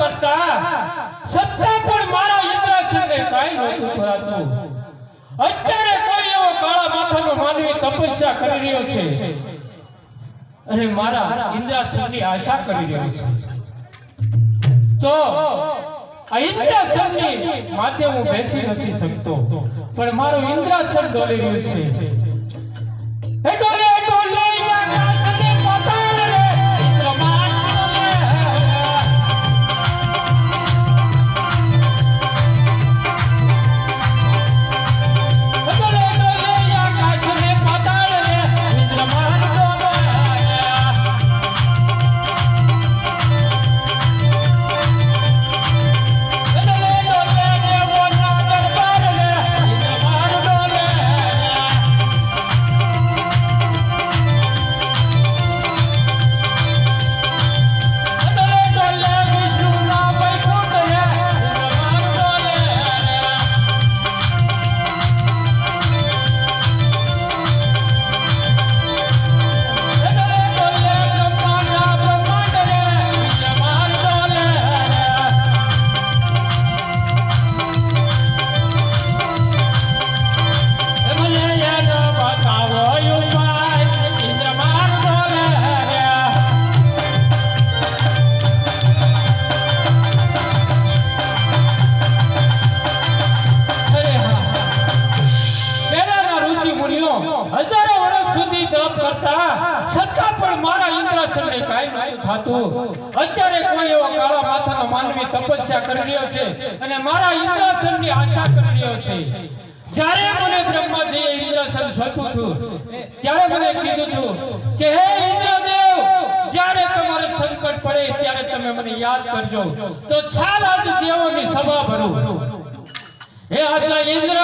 કરતા? છતાં પણ મારા ઇન્દ્રાસનને કાઈ નહોતું ભરાતું અત્યારે કોઈ એવો કાળા માથાનો માનવી તપસ્યા કરી રહ્યો છે. અને મારા ઇન્દ્રાસનની આશા કરી રહ્યો છે. તો, આ ઇન્દ્રાસનની માથે હું બેસી નથી શકતો. પણ મારો ઇન્દ્રાસન દોલી રહ્યો છે. હજારો વર્ષ સુધી તપ કરતા છતાં પણ મારા ઇન્દ્રાસનને કાંઈ નહોતું થતું. અત્યારે કોઈ એવો કાળા માથાનો માનવી તપસ્યા કરી રહ્યો છે અને મારા ઇન્દ્રાસનની આશા કરી રહ્યો છે. જ્યારે મને બ્રહ્માજીએ ઇન્દ્રાસન સોંપ્યું હતું, ત્યારે મને કીધું હતું કે, હે ઇન્દ્રદેવ, જ્યારે તમારે સંકટ પડે ત્યારે તમે મને યાદ કરજો. તો સારા દેવોની સભા ભરું. હે આટલા ઇન્દ્ર